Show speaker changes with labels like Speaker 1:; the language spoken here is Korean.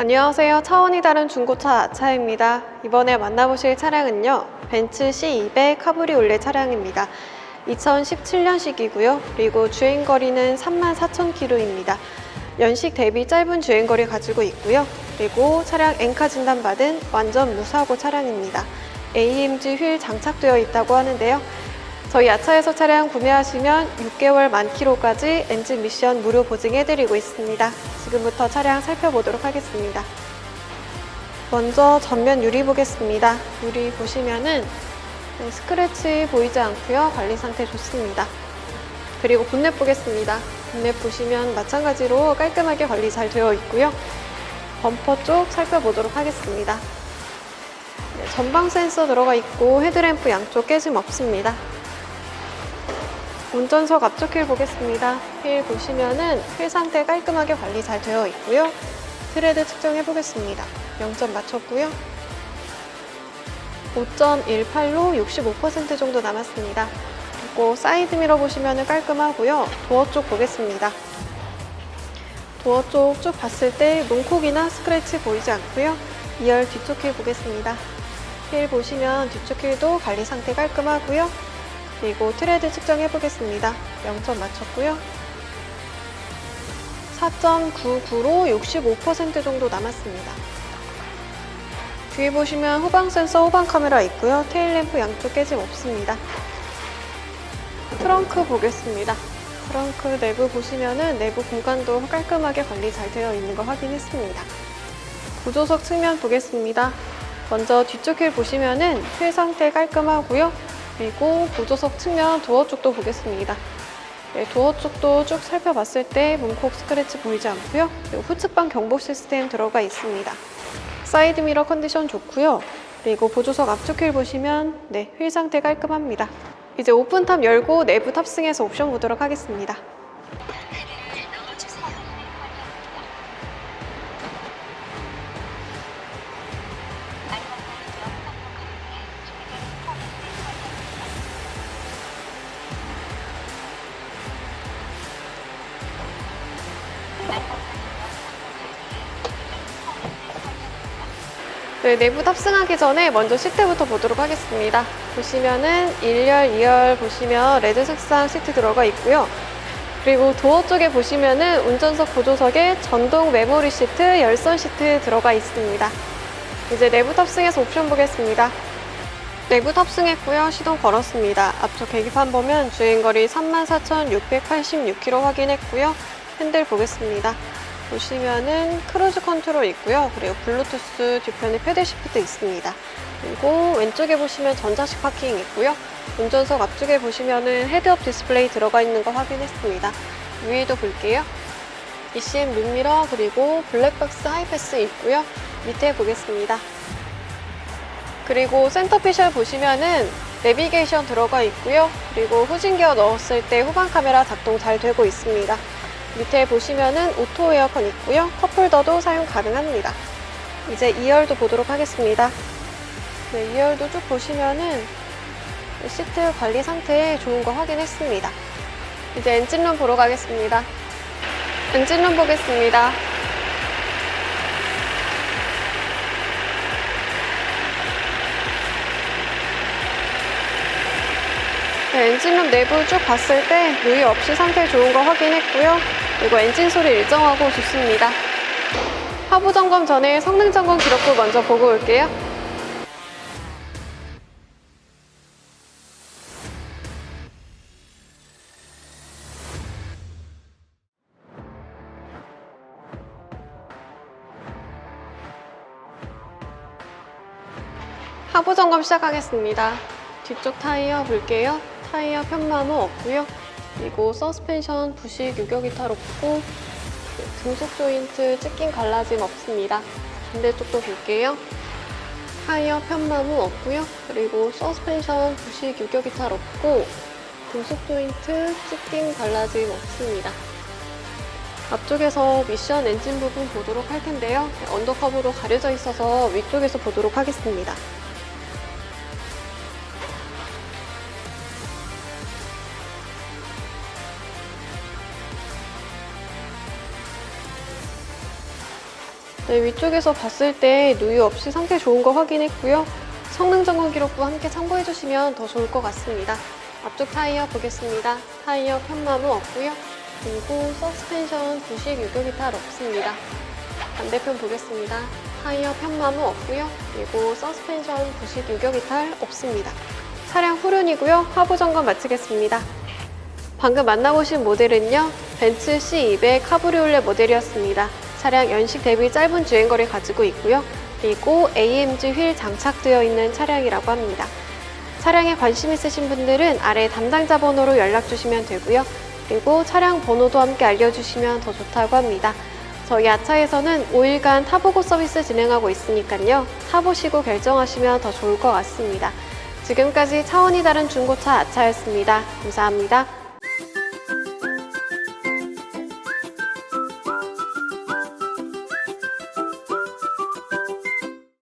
Speaker 1: 안녕하세요. 차원이 다른 중고차 아차입니다. 이번에 만나보실 차량은요. 벤츠 C200 카브리올레 차량입니다. 2017년식이고요. 그리고 주행거리는 34,000km입니다. 연식 대비 짧은 주행거리 가지고 있고요. 그리고 차량 엔카 진단받은 완전 무사고 차량입니다. AMG 휠 장착되어 있다고 하는데요. 저희 아차에서 차량 구매하시면 6개월 만 킬로까지 엔진 미션 무료 보증해드리고 있습니다. 지금부터 차량 살펴보도록 하겠습니다. 먼저 전면 유리 보겠습니다. 유리 보시면은 네, 스크래치 보이지 않고요. 관리 상태 좋습니다. 그리고 본넷 보겠습니다. 본넷 보시면 마찬가지로 깔끔하게 관리 잘 되어 있고요. 범퍼 쪽 살펴보도록 하겠습니다. 네, 전방 센서 들어가 있고 헤드램프 양쪽 깨짐 없습니다. 운전석 앞쪽 휠 보겠습니다. 휠 보시면은 휠 상태 깔끔하게 관리 잘 되어 있고요. 트레드 측정해 보겠습니다. 0점 맞췄고요. 5.18로 65% 정도 남았습니다. 그리고 사이드 미러 보시면은 깔끔하고요. 도어 쪽 보겠습니다. 도어 쪽 쭉 봤을 때 문콕이나 스크래치 보이지 않고요. 2열 뒤쪽 휠 보겠습니다. 휠 보시면 뒤쪽 휠도 관리 상태 깔끔하고요. 그리고 트레드 측정해 보겠습니다. 0점 맞췄고요. 4.99로 65% 정도 남았습니다. 뒤에 보시면 후방 센서, 후방 카메라 있고요. 테일 램프 양쪽 깨짐 없습니다. 트렁크 보겠습니다. 트렁크 내부 보시면은 내부 공간도 깔끔하게 관리 잘 되어 있는 거 확인했습니다. 구조석 측면 보겠습니다. 먼저 뒤쪽 휠 보시면은 휠 상태 깔끔하고요. 그리고 보조석 측면 도어 쪽도 보겠습니다. 네, 도어 쪽도 쭉 살펴봤을 때 문콕 스크래치 보이지 않고요. 후측방 경보 시스템 들어가 있습니다. 사이드 미러 컨디션 좋고요. 그리고 보조석 앞쪽 휠 보시면 네, 휠 상태 깔끔합니다. 이제 오픈탑 열고 내부 탑승해서 옵션 보도록 하겠습니다. 네, 내부 탑승하기 전에 먼저 시트부터 보도록 하겠습니다. 보시면은 1열, 2열 보시면 레드 색상 시트 들어가 있고요. 그리고 도어 쪽에 보시면은 운전석 보조석에 전동 메모리 시트, 열선 시트 들어가 있습니다. 이제 내부 탑승해서 옵션 보겠습니다. 내부 탑승했고요. 시동 걸었습니다. 앞쪽 계기판 보면 주행거리 34,686km 확인했고요. 핸들 보겠습니다. 보시면은 크루즈 컨트롤 있고요. 그리고 블루투스 뒤편에 패드 시프트 있습니다. 그리고 왼쪽에 보시면 전자식 파킹 있고요. 운전석 앞쪽에 보시면은 헤드업 디스플레이 들어가 있는 거 확인했습니다. 위에도 볼게요. ECM 룸미러 그리고 블랙박스 하이패스 있고요. 밑에 보겠습니다. 그리고 센터피셜 보시면은 내비게이션 들어가 있고요. 그리고 후진 기어 넣었을 때 후방 카메라 작동 잘 되고 있습니다. 밑에 보시면은 오토 에어컨 있고요. 컵홀더도 사용 가능합니다. 이제 2열도 보도록 하겠습니다. 네, 2열도 쭉 보시면은 시트 관리 상태 좋은 거 확인했습니다. 이제 엔진룸 보러 가겠습니다. 엔진룸 보겠습니다. 네, 엔진룸 내부 쭉 봤을 때 누이 없이 상태 좋은 거 확인했고요. 그리고 엔진 소리 일정하고 좋습니다. 하부 점검 전에 성능 점검 기록부 먼저 보고 올게요. 하부 점검 시작하겠습니다. 뒤쪽 타이어 볼게요. 타이어 편마모 없고요. 그리고 서스펜션 부식 유격 이 탈 없고 등속 조인트 찢긴 갈라짐 없습니다. 반대쪽도 볼게요. 타이어 편마모 없고요. 그리고 서스펜션 부식 유격 이 탈 없고 등속 조인트 찢긴 갈라짐 없습니다. 앞쪽에서 미션 엔진 부분 보도록 할 텐데요. 언더커브로 가려져 있어서 위쪽에서 보도록 하겠습니다. 네, 위쪽에서 봤을 때 누유 없이 상태 좋은 거 확인했고요. 성능 점검 기록부 함께 참고해 주시면 더 좋을 것 같습니다. 앞쪽 타이어 보겠습니다. 타이어 편마모 없고요. 그리고 서스펜션 부식 유격 이탈 없습니다. 반대편 보겠습니다. 타이어 편마모 없고요. 그리고 서스펜션 부식 유격 이탈 없습니다. 차량 후륜이고요. 하부 점검 마치겠습니다. 방금 만나보신 모델은요. 벤츠 C200 카브리올레 모델이었습니다. 차량 연식 대비 짧은 주행거리 가지고 있고요. 그리고 AMG 휠 장착되어 있는 차량이라고 합니다. 차량에 관심 있으신 분들은 아래 담당자 번호로 연락 주시면 되고요. 그리고 차량 번호도 함께 알려주시면 더 좋다고 합니다. 저희 아차에서는 5일간 타보고 서비스 진행하고 있으니까요. 타보시고 결정하시면 더 좋을 것 같습니다. 지금까지 차원이 다른 중고차 아차였습니다. 감사합니다.